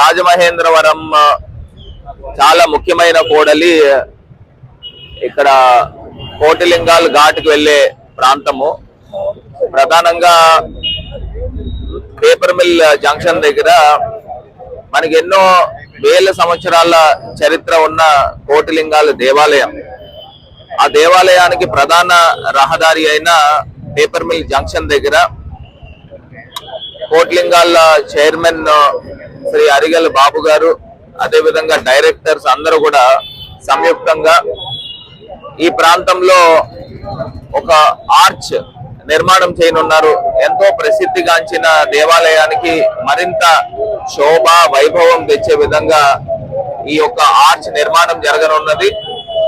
రాజమహేంద్రవరం చాలా ముఖ్యమైన కోడలి ఇక్కడ కోటిలింగాలు ఘాట్కి వెళ్ళే ప్రాంతము. ప్రధానంగా పేపర్ మిల్ జంక్షన్ దగ్గర మనకి ఎన్నో వేల సంవత్సరాల చరిత్ర ఉన్న కోటిలింగాల దేవాలయం. ఆ దేవాలయానికి ప్రధాన రహదారి అయిన పేపర్ మిల్ జంక్షన్ దగ్గర కోట్లింగాల చైర్మన్ శ్రీ అరిగల్ బాబు గారు అదే విధంగా డైరెక్టర్స్ అందరూ కూడా సంయుక్తంగా ఈ ప్రాంతంలో ఒక ఆర్చ్ నిర్మాణం చేయనున్నారు. ఎంతో ప్రసిద్ధిగాంచిన దేవాలయానికి మరింత శోభ వైభవం తెచ్చే విధంగా ఈ యొక్క ఆర్చ్ నిర్మాణం జరగనున్నది.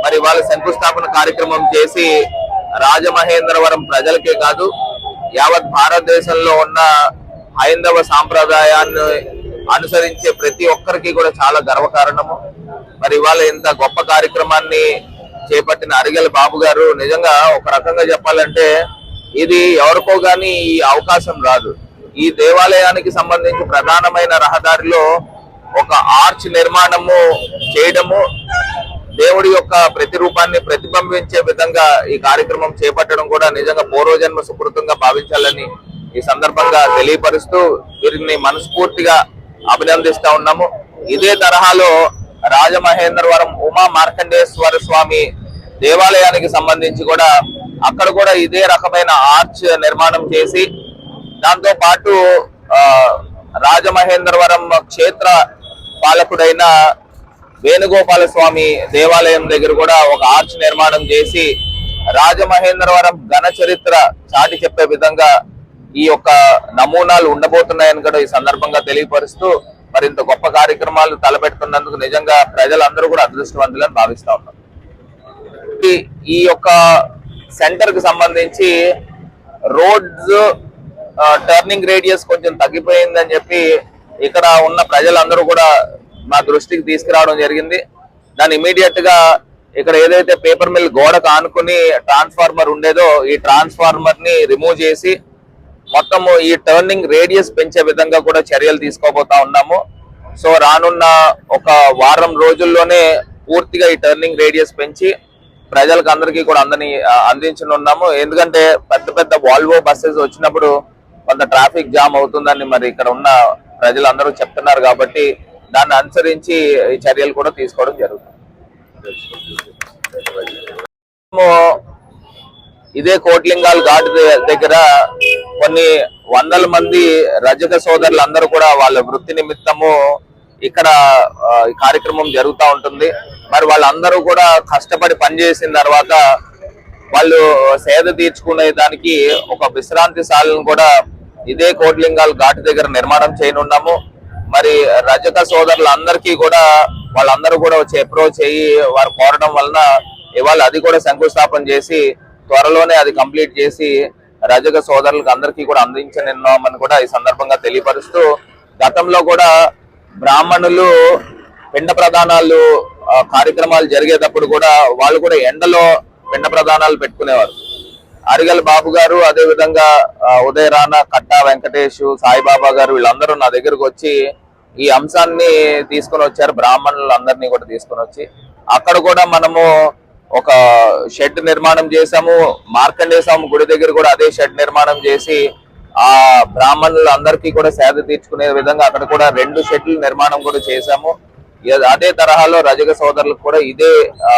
మరి వాళ్ళ శంకుస్థాపన కార్యక్రమం చేసి రాజమహేంద్రవరం ప్రజలకే కాదు యావత్ భారతదేశంలో ఉన్న హైందవ సాంప్రదాయాన్ని అనుసరించే ప్రతి ఒక్కరికి కూడా చాలా గర్వకారణము. మరి ఇవాళ ఇంత గొప్ప కార్యక్రమాన్ని చేపట్టిన అరిగల బాబు గారు నిజంగా ఒక రకంగా చెప్పాలంటే ఇది ఎవరికో గాని ఈ అవకాశం రాదు. ఈ దేవాలయానికి సంబంధించి ప్రధానమైన రహదారిలో ఒక ఆర్చ్ నిర్మాణము చేయడము దేవుడి యొక్క ప్రతిరూపాన్ని ప్రతిబింబించే విధంగా ఈ కార్యక్రమం చేపట్టడం కూడా నిజంగా పూర్వజన్మ సుకృతంగా భావించాలని ఈ సందర్భంగా తెలియపరుస్తూ వీరిని మనస్ఫూర్తిగా అభినందిస్తా ఉన్నాము. ఇదే తరహాలో రాజమహేంద్రవరం ఉమా మార్కండేశ్వర స్వామి దేవాలయానికి సంబంధించి కూడా అక్కడ కూడా ఇదే రకమైన ఆర్చ్ నిర్మాణం చేసి దాంతో పాటు రాజమహేంద్రవరం క్షేత్ర పాలకుడైన వేణుగోపాల స్వామి దేవాలయం దగ్గర కూడా ఒక ఆర్చ్ నిర్మాణం చేసి రాజమహేంద్రవరం ఘన చరిత్ర చాటి చెప్పే విధంగా ఈ యొక్క నమూనాలు ఉండబోతున్నాయని కూడా ఈ సందర్భంగా తెలియపరుస్తూ మరింత గొప్ప కార్యక్రమాలు తలపెడుతున్నందుకు నిజంగా ప్రజలందరూ కూడా అదృష్టవంతులని భావిస్తా ఉన్నారు ఈ- యొక్క సెంటర్కి సంబంధించి రోడ్స్ టర్నింగ్ రేడియస్ కొంచెం తగ్గిపోయిందని చెప్పి ఇక్కడ ఉన్న ప్రజలందరూ కూడా మా దృష్టికి తీసుకురావడం జరిగింది. దాన్ని ఇమీడియట్గా ఇక్కడ ఏదైతే పేపర్ మిల్ గోడకు ఆనుకుని ట్రాన్స్ఫార్మర్ ఉండేదో ఈ ట్రాన్స్ఫార్మర్ని రిమూవ్ చేసి మొత్తము ఈ టర్నింగ్ రేడియస్ పెంచే విధంగా కూడా చర్యలు తీసుకోబోతా ఉన్నాము. సో రానున్న ఒక వారం రోజుల్లోనే పూర్తిగా ఈ టర్నింగ్ రేడియస్ పెంచి ప్రజలకు అందరికీ కూడా అందని అందించనున్నాము. ఎందుకంటే పెద్ద పెద్ద వాల్వో బస్సెస్ వచ్చినప్పుడు కొంత ట్రాఫిక్ జామ్ అవుతుందని మరి ఇక్కడ ఉన్న ప్రజలందరూ చెప్తున్నారు కాబట్టి దాన్ని అనుసరించి ఈ చర్యలు కూడా తీసుకోవడం జరుగుతుంది. ఇదే కోట్లింగాల్ ఘాట్ దగ్గర కొన్ని వందల మంది రజక సోదరులు అందరూ కూడా వాళ్ళ వృత్తి నిమిత్తము ఇక్కడ కార్యక్రమం జరుగుతూ ఉంటుంది. మరి వాళ్ళందరూ కూడా కష్టపడి పనిచేసిన తర్వాత వాళ్ళు సేద తీర్చుకునే దానికి ఒక విశ్రాంతి శాలను కూడా ఇదే కోట్లింగాల్ ఘాట్ దగ్గర నిర్మాణం చేయనున్నాము. మరి రజక సోదరులందరికీ కూడా వాళ్ళందరూ కూడా వచ్చి అప్రోచ్ అయ్యి వారు కోరడం వలన ఇవాళ అది కూడా శంకుస్థాపన చేసి త్వరలోనే అది కంప్లీట్ చేసి రజక సోదరులకు అందరికీ కూడా అందించనున్నామని కూడా ఈ సందర్భంగా తెలియపరుస్తూ గతంలో కూడా బ్రాహ్మణులు పిండ ప్రధానాలు కార్యక్రమాలు జరిగేటప్పుడు కూడా వాళ్ళు కూడా ఎండలో పిండ ప్రధానాలు పెట్టుకునేవారు. అరిగల్ బాబు గారు అదే విధంగా ఉదయ రానా కట్టా వెంకటేష్ సాయిబాబా గారు వీళ్ళందరూ నా దగ్గరకు వచ్చి ఈ అంశాన్ని తీసుకొని వచ్చారు బ్రాహ్మణులు అందరినీ కూడా తీసుకొని వచ్చి. అక్కడ కూడా మనము ఒక షెడ్ నిర్మాణం చేసాము మార్కండే స్వామి గుడి దగ్గర కూడా అదే షెడ్ నిర్మాణం చేసి ఆ బ్రాహ్మణులు అందరికీ కూడా సేద తీర్చుకునే విధంగా అక్కడ కూడా రెండు షెడ్లు నిర్మాణం కూడా చేశాము. అదే తరహాలో రజక సోదరులకు కూడా ఇదే ఆ,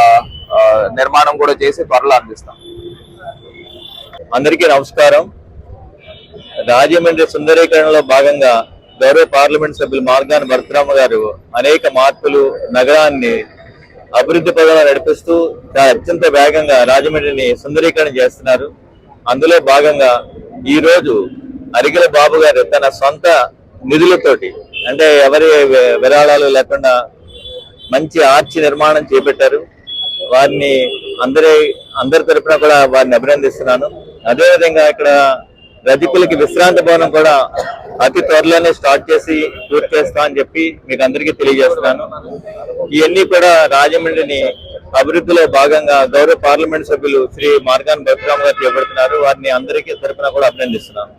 నిర్మాణం కూడా చేసి త్వరలో అందిస్తాం. అందరికీ నమస్కారం. రాజమండ్రి సుందరీకరణలో భాగంగా గౌరవ పార్లమెంట్ సభ్యులు మార్గాని భరతరామ గారు అనేక మార్పులు నగరాన్ని అభివృద్ధి పదాలు నడిపిస్తూ అత్యంత వేగంగా రాజమండ్రిని సుందరీకరణ చేస్తున్నారు. అందులో భాగంగా ఈ రోజు అరిగల బాబు గారు తన సొంత నిధులతోటి అంటే ఎవరి వి- విరాళాలు లేకుండా మంచి ఆర్చి నిర్మాణం చేపట్టారు. వారిని అందరి అందరి తరపున కూడా వారిని అభినందిస్తున్నాను. అదేవిధంగా ఇక్కడ రజకులకి విశ్రాంతి భవనం కూడా అతి త్వరలోనే స్టార్ట్ చేసి పూర్తి చేస్తా అని చెప్పి మీకు అందరికీ తెలియజేస్తున్నాను. ఇవన్నీ కూడా రాజమండ్రిని అభివృద్ధిలో భాగంగా గౌరవ పార్లమెంట్ సభ్యులు శ్రీ మార్గాన్ బతురామ్ గారు చేపడుతున్నారు వారిని అందరికీ తరఫున కూడా అభినందిస్తున్నాను.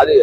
అది